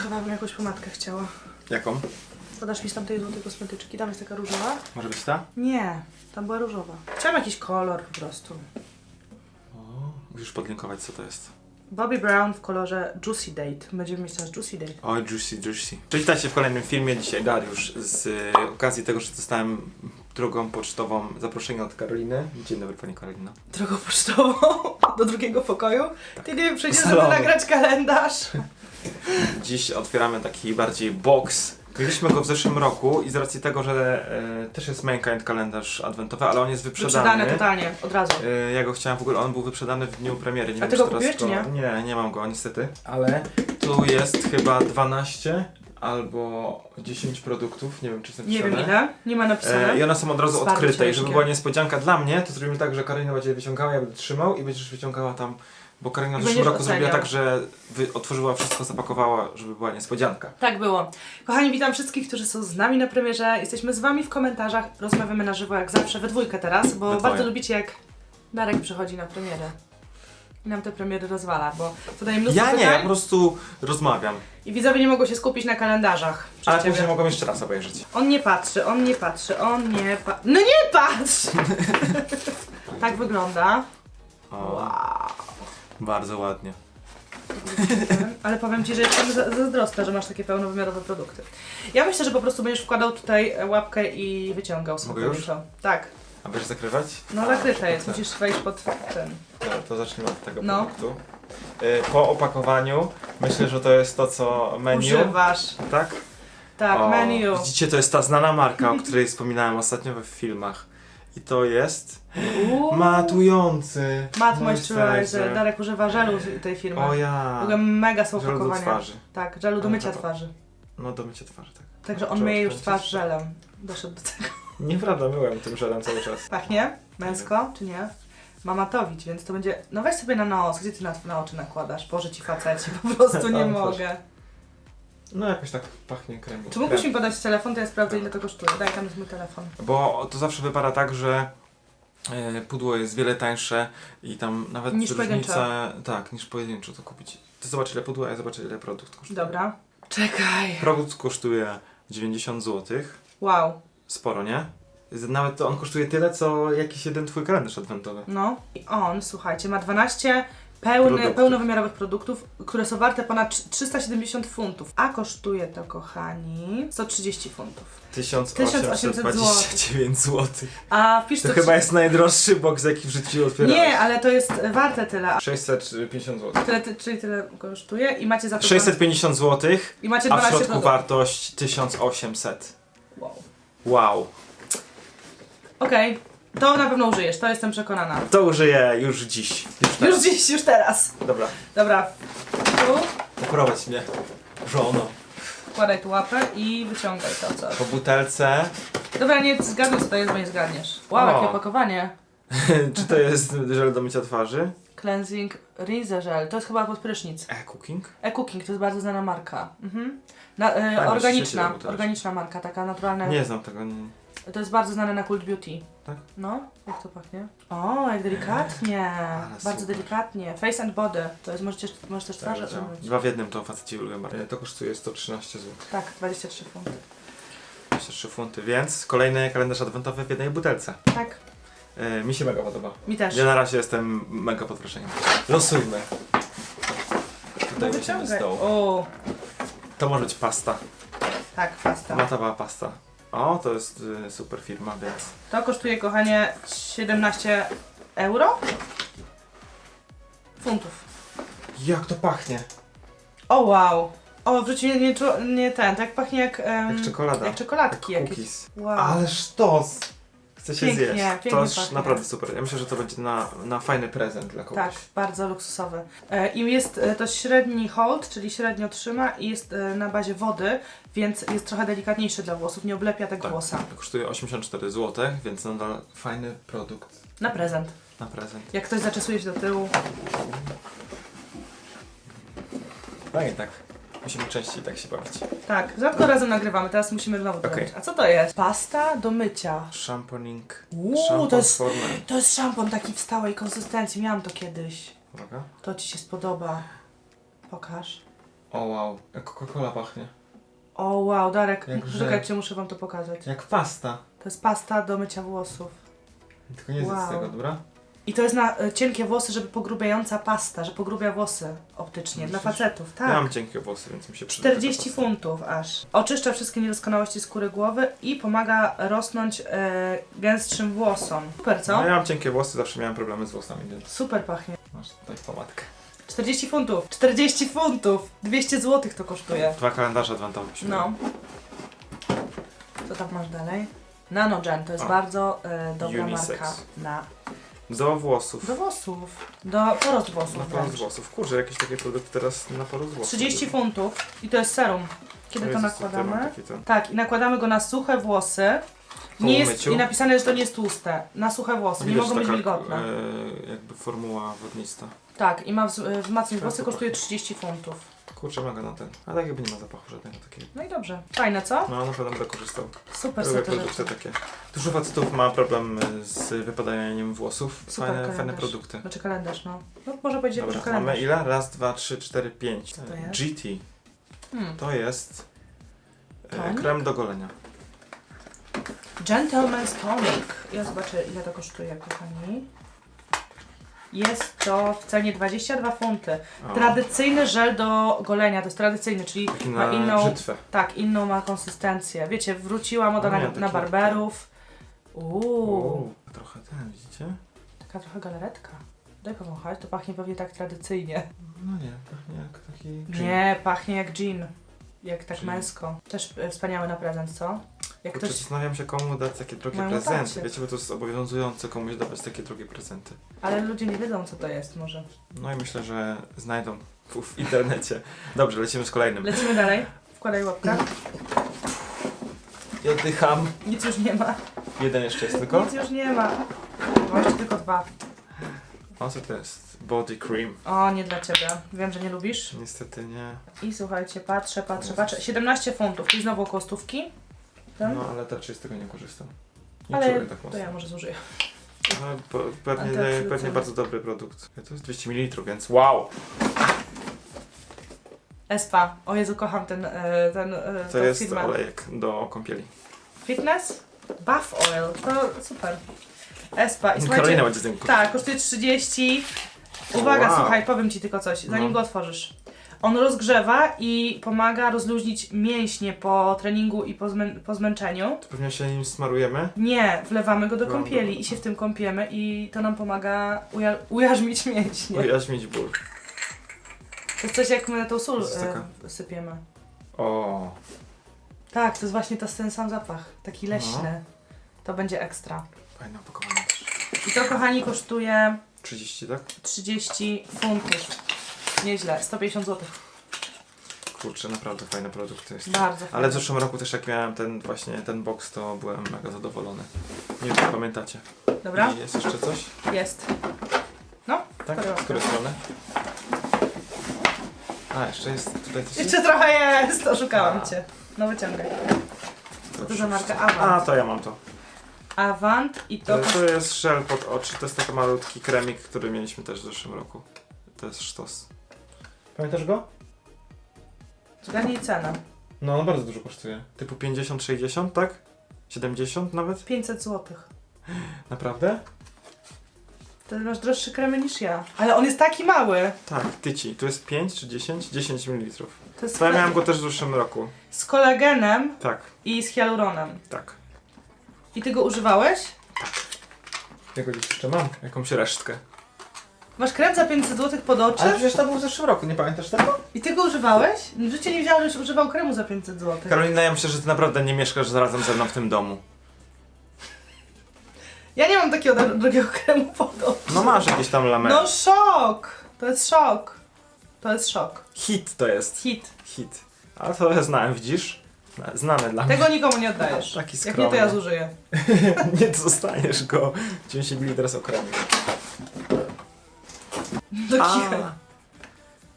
chyba bym jakąś pomadkę chciała. Jaką? Podasz mi z tamtej złotej kosmetyczki, tam jest taka różowa? Może być ta? Nie, tam była różowa. Chciałam jakiś kolor po prostu. O, musisz podlinkować co to jest. Bobby Brown w kolorze Juicy Date. Będziemy mieć teraz Juicy Date. Oj, juicy, juicy. Cześć, witajcie w kolejnym filmie. Dzisiaj Dariusz z y, okazji tego, że dostałem drogą pocztową zaproszenie od Karoliny. Dzień dobry Pani Karolina. Drogą pocztową do drugiego pokoju. Ty nie przyjdziesz, żeby nagrać kalendarz. Dziś otwieramy taki bardziej box. Mieliśmy go w zeszłym roku i z racji tego, że e, też jest Mankind kalendarz adwentowy, ale on jest wyprzedany. Wyprzedane totalnie, od razu. E, ja go chciałem w ogóle, on był wyprzedany w dniu premiery. Nie A wiem, ty go teraz kupiłeś, czy Nie, nie mam go niestety. Ale tu jest chyba 12 albo 10 produktów, nie wiem czy jest Nie wiem ile, nie ma napisane. E, I one są od razu Jest bardzo odkryte i żeby ciężkie. była niespodzianka dla mnie, to zrobimy tak, że Karolina będzie je wyciągała, ja będę trzymał i będziesz wyciągała tam, bo Karolina w zeszłym będziesz roku zrobiła oceniał. tak, że wy, otworzyła wszystko, zapakowała, żeby była niespodzianka. Tak było. Kochani, witam wszystkich, którzy są z nami na premierze. Jesteśmy z wami w komentarzach. Rozmawiamy na żywo jak zawsze, we dwójkę teraz, bo We dwoje. bardzo lubicie jak Darek przychodzi na premierę. I nam te premiery rozwala, bo tutaj mnóstwo Ja nie, pytań ja po prostu rozmawiam. i widzowie nie mogą się skupić na kalendarzach. przez Ale ciebie. później mogą jeszcze raz obejrzeć. On nie patrzy, on nie patrzy, on nie patrzy. No nie patrz! tak wygląda. O, Wow. Bardzo ładnie. Ale powiem Ci, że jestem za- zazdrosna, że masz takie pełnowymiarowe produkty. Ja myślę, że po prostu będziesz wkładał tutaj łapkę i wyciągał sobie Mogę już? to. Tak. A będziesz zakrywać? No A, zakryte jest, musisz wejść pod ten. Dobra, to zacznijmy od tego No. produktu. Y, Po opakowaniu myślę, że to jest to co menu. Używasz. Tak? Tak, O, menu. Widzicie, to jest ta znana marka, o której wspominałem ostatnio we filmach. I to jest Uuu. matujący Matte Moisturizer. Darek używa żelu z tej firmy. O W ja. ogóle mega są Żel do opakowania. twarzy. Tak, żelu do Ale mycia twarzy. No do mycia twarzy, tak. Także on Trzeba myje już odkręcić. twarz żelem. Doszedł do tego. Nieprawda, myłem tym żelem cały czas. Pachnie? Męsko, czy nie? Ma matowić, więc to będzie... No weź sobie na nos, gdzie ty na, na oczy nakładasz? Boże ci faceci, po prostu nie Tam coś. mogę. No jakoś tak pachnie kremem. Czy mógłbyś mi podać telefon, to ja sprawdzę ile to kosztuje. Daj, tam jest mój telefon. Bo to zawsze wypada tak, że e, pudło jest wiele tańsze i tam nawet Niż różnica... Tak, niż pojedynczo to kupić. Ty zobacz ile pudło, a ja zobaczę ile produkt kosztuje. Dobra. Czekaj. Produkt kosztuje 90 zł. Wow. Sporo, nie? Nawet to on kosztuje tyle, co jakiś jeden twój kalendarz adwentowy. No. I on, słuchajcie, ma 12 pełny, Produktów. pełnowymiarowych produktów, które są warte ponad trz- 370 funtów. A kosztuje to, kochani, 130 funtów. 1829 zł. A wpisz To to... chyba jest najdroższy box, jaki w życiu otwierałem. Nie, ale to jest warte tyle. A 650 zł. Tyle, ty- czyli tyle kosztuje i macie za to... 650 zł, I macie a w 12 środku produktów. wartość 1800. Wow. Wow. Okej, to na pewno użyjesz, to jestem przekonana. To użyję już dziś. Już teraz. Już dziś, już teraz. Dobra, Dobra, tu poprowadź mnie. Żono. wkładaj tu łapę i wyciągaj to co. Po butelce. Dobra, nie zgadnę co to jest, bo nie zgadniesz. Wow, O. jakie opakowanie. Czy to jest żel do mycia twarzy? Cleansing Rinse Gel, to jest chyba pod prysznic. E-cooking? E-Cooking, to jest bardzo znana marka. Mhm. Na, e, organiczna, organiczna marka, taka naturalna. Nie znam tego. Nie. To jest bardzo znane na Cult Beauty. Tak? No, jak to pachnie? O, jak delikatnie. Ale bardzo super. delikatnie. Face and Body, to jest, możecie, możesz też twarze Tak, umyć. Dwa w jednym to faceci lubią bardzo. E, To kosztuje 113 zł. Tak, 23 funty. 23 funty, więc kolejny kalendarz adwentowy w jednej butelce. Tak, E, mi się mega podoba. mi też. Ja na razie jestem mega pod wrażeniem. Losujmy. No Tutaj weźmiemy z dołu. O, To może być pasta. tak, pasta. Matowa pasta. O, to jest y, super firma, więc... To kosztuje, kochanie, 17 euro? Funtów. Jak to pachnie? O, wow. O, w życiu nie, nie, czu- nie ten, tak pachnie jak... em, Jak czekolada. Jak czekoladki Jak jakieś. cookies. Wow. Ale sztos! Chcę się Pięknie, zjeść. pięknie to pachnie. naprawdę super. Ja myślę, że to będzie na, na fajny prezent dla kogoś. Tak, bardzo luksusowy. E, I jest e, to średni hold, czyli średnio trzyma i jest e, na bazie wody, więc jest trochę delikatniejszy dla włosów, nie oblepia tak Tak. włosa. Kosztuje 84 zł, więc nadal fajny produkt Na prezent. na prezent. Jak ktoś zaczesuje się do tyłu. Fajnie tak. Musimy częściej tak się bawić. Tak, rzadko razem nagrywamy, teraz musimy znowu robić. A co to jest? Pasta do mycia. Shampooing. Uuu, to jest, to jest szampon taki w stałej konsystencji, miałam to kiedyś. Uwaga. To Ci się spodoba. Pokaż. O wow, jak Coca-Cola pachnie. O wow, Darek, czekajcie, muszę wam to pokazać. Jak pasta. To jest pasta do mycia włosów. Tylko nie Wow. tego, dobra? I to jest na e, cienkie włosy, żeby pogrubiająca pasta, że pogrubia włosy optycznie, dla facetów, tak. Ja mam cienkie włosy, więc mi się przyda 40 taka pasta. funtów aż. Oczyszcza wszystkie niedoskonałości skóry głowy i pomaga rosnąć e, gęstszym włosom. Super, co? No ja mam cienkie włosy, zawsze miałem problemy z włosami, więc Super pachnie. masz tutaj pomadkę. 40 funtów. 40 funtów! 200 zł to kosztuje. Dwa kalendarze adwentowe się No. Co tam masz dalej? Nanogen to jest O. bardzo e, dobra Unisex. marka na Do włosów. do włosów. Do porost włosów. Na porost włosów. Kurczę, jakieś takie produkty teraz na porost włosów. 30 funtów i to jest serum. Kiedy to Jezus, ja mam nakładamy? taki ten- Tak, i nakładamy go na suche włosy. Po Nie jest, umyciu? I napisane, że to nie jest tłuste. Na suche włosy, nie Widać mogą być taka, wilgotne. E, jakby formuła wodnista. Tak, i ma wz- wzmacniać włosy, kosztuje pachnie. 30 funtów. Kurczę, mega na ten. A tak jakby nie ma zapachu żadnego takiego. No i dobrze. Fajne, co? No, na pewno będę korzystał. Super są Lubię te produkty rzeczy. takie. Dużo facetów ma problem z wypadaniem włosów. Super Fajne, fajne kalendarz. produkty. Znaczy kalendarz, no. No może powiedzieć, że Dobra, kalendarz. mamy ile? Raz, dwa, trzy, cztery, pięć. Co to jest? GT. Hmm. To jest e, Tonik? krem do golenia. Gentleman's Tonic. Ja zobaczę, ile to kosztuje, kochani. Jest to w cenie 22 funty. O, Tradycyjny żel do golenia, to jest tradycyjny, czyli taki ma na inną, brzytwę. tak, inną ma konsystencję. Wiecie, wróciła moda A na, na barberów. Uuu, Uuu, trochę ten, widzicie? taka trochę galaretka. Daj powąchać, to pachnie pewnie tak tradycyjnie. No nie, pachnie jak taki gin. Nie, pachnie jak gin. Jak tak Gin. męsko. Też e, wspaniały na prezent, co? Jak Kurczę, ktoś... zastanawiam się komu dać takie drogie Mojemu prezenty. tacie. Wiecie, bo to jest obowiązujące komuś dawać takie drogie prezenty. Ale ludzie nie wiedzą, co to jest może. No i myślę, że znajdą w, w internecie. Dobrze, lecimy z kolejnym. Lecimy dalej. Wkładaj łapkę. I oddycham. Nic już nie ma. Jeden jeszcze jest tylko. Nic już nie ma. O, jeszcze tylko dwa. O, co to jest? Body cream. O, nie dla ciebie. Wiem, że nie lubisz. Niestety nie. I słuchajcie, patrzę, patrzę, patrzę. 17 funtów, czyli znowu około Tak? No, ale raczej z tego nie korzystam. Nie Ale czuję tak to mocno. ja może zużyję. Po, pewnie, Antyoksydantami. pewnie bardzo dobry produkt. To jest 200 ml, więc wow! Espa. O Jezu, kocham ten, e, ten, e, To tą jest firmę. olejek do kąpieli. Fitness? Buff oil. To super. Espa. I słuchajcie, będzie z tym tak, kosztuje 30. Uwaga, Wow. słuchaj, powiem Ci tylko coś, zanim No. go otworzysz. On rozgrzewa i pomaga rozluźnić mięśnie po treningu i po, zmę po zmęczeniu. To pewnie się nim smarujemy. Nie, wlewamy go do No, kąpieli i się w tym kąpiemy i to nam pomaga uja ujarzmić mięśnie. Ujaźmić ból. To jest coś jak my tą sól To jest taka- e, sypiemy. O, Tak, to jest właśnie to, ten sam zapach, taki No. leśny. To będzie ekstra. fajne opakowanie też. I to kochani kosztuje 30, tak? 30 funtów. Nieźle, 150 zł. Kurczę, naprawdę fajne produkty jest. Bardzo fajne. Ale w zeszłym roku też jak miałem ten właśnie ten box, to byłem mega zadowolony. Nie wiem, czy pamiętacie. Dobra? I jest jeszcze coś? Jest. No, Tak? Z której strony? A, jeszcze jest tutaj coś. jeszcze trochę jest, oszukałam A. Cię. No wyciągaj. Co to za Dobrze. marka A, Avant? to ja mam to. Avant i to... To, to jest żel pod oczy, to jest taki malutki kremik, który mieliśmy też w zeszłym roku. To jest sztos. Pamiętasz go? Zgadnij cenę. No, on bardzo dużo kosztuje. Typu 50-60, tak? 70 nawet? 500 zł. Naprawdę? To masz droższe kremy niż ja. Ale on jest taki mały. Tak, tyci. Tu jest 5 czy 10? 10 ml. To jest To ja miałem go też w zeszłym roku. z kolagenem Tak, i z hialuronem. tak. I ty go używałeś? Ja go gdzieś jeszcze mam. Jakąś resztkę. Masz krem za 500 zł pod oczy? Ale przecież to był w zeszłym roku, nie pamiętasz tego? I ty go używałeś? W życiu nie wiedziałam, żeś używał kremu za 500 zł. Karolina, ja myślę, że ty naprawdę nie mieszkasz razem ze mną w tym domu. Ja nie mam takiego dro- drogiego kremu pod oczy. No masz jakieś tam lamy. No szok! To jest szok. To jest szok. Hit to jest. Hit. Hit. A to ja znałem, widzisz? Znane dla mnie. Tego nikomu nie oddajesz. Taki Jak nie, to ja zużyję. nie dostaniesz go. 90 ml teraz okremy. Do kicha.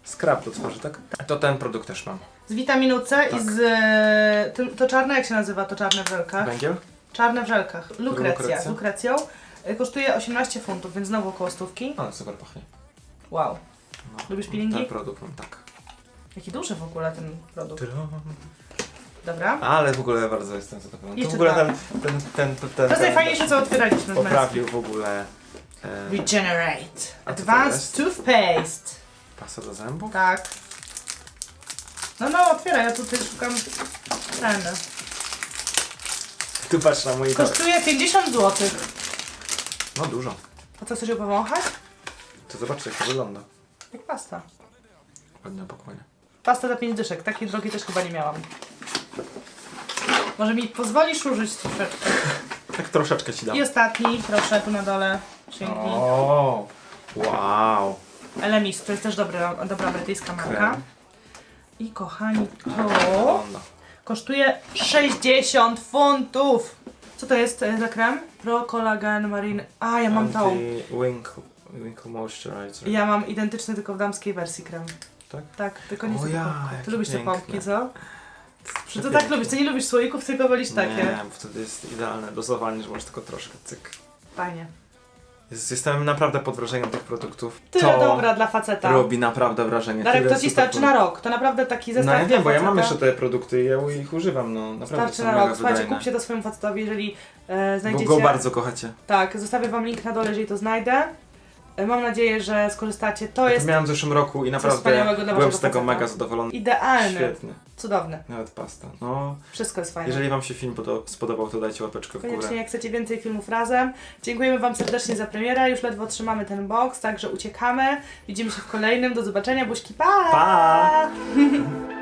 Skrab do twarzy, tak? To ten produkt też mam. Z witaminą C i Tak. z... e, tym- To czarne, jak się nazywa to czarne w żelkach? Węgiel? Czarne w żelkach. Lukrecja. Lukrecja? Z lukrecją. E, Kosztuje 18 funtów, więc znowu około stówki. Ale super pachnie. Wow. No. Lubisz peelingi? Ten produkt mam, tak. Jaki duży w ogóle ten produkt. Dobra. Ale w ogóle bardzo jestem zadowolony. To Jeszcze w ogóle dwa. ten, ten, ten, ten, ten, To jest najfajniejsze, co otwieraliśmy z poprawił w ogóle Regenerate. A co to Advanced jest? Toothpaste. pasa do zębów. Tak. No no, otwieraj, ja tutaj szukam ten. Tu patrz na mój Kosztuje 50 zł. No dużo. A co, chcesz ją powąchać? To zobaczcie jak to wygląda. Jak pasta. Ładne opakowanie. Pasta za 5 dyszek. Takiej drogi też chyba nie miałam. Może mi pozwolisz użyć troszeczkę. Tak troszeczkę ci dam. I ostatni, proszę, tu na dole. Sięgnij. O, wow. Elemis, to jest też dobra, dobra brytyjska marka. Krem. I kochani, to kosztuje 60 funtów. Co to jest e, za krem? Pro Collagen Marine. A, ja mam tą. Anti-wrinkle wrinkle moisturizer. Ja mam identyczny, tylko w damskiej wersji krem. Tak? Tak, tylko nie O ja. Ty jakie lubisz te piękne. pompki, co? Czy to Przepiękne. tak lubisz? Ty nie lubisz słoików, tylko wolisz takie. Nie, bo wtedy jest idealne dozowanie, że masz tylko troszkę cyk. Fajnie. Jest, jestem naprawdę pod wrażeniem tych produktów. Tyle to dobra dla faceta. robi naprawdę wrażenie. Darek, Tyle to ci super starczy na rok. To naprawdę taki zestaw No ja dla wiem, bo ja faceta. mam jeszcze te produkty i ja ich używam, no naprawdę Starczy są na mega rok. Słuchajcie, wydajne. kupcie to swojemu facetowi, jeżeli e, Bo znajdziecie... go bardzo kochacie. Tak, zostawię wam link na dole, jeżeli to znajdę. E, Mam nadzieję, że skorzystacie. To Ja jest to miałem w zeszłym roku i naprawdę wspaniałego dla byłem waszego z tego mega zadowolony. idealny. Świetny. Cudowny. Nawet pasta. No, Wszystko jest fajne. jeżeli wam się film podo- spodobał, to dajcie łapeczkę w górę. Koniecznie, jak chcecie więcej filmów razem. Dziękujemy Wam serdecznie za premierę. Już ledwo trzymamy ten box, także uciekamy. Widzimy się w kolejnym. Do zobaczenia. Buźki, pa! Pa!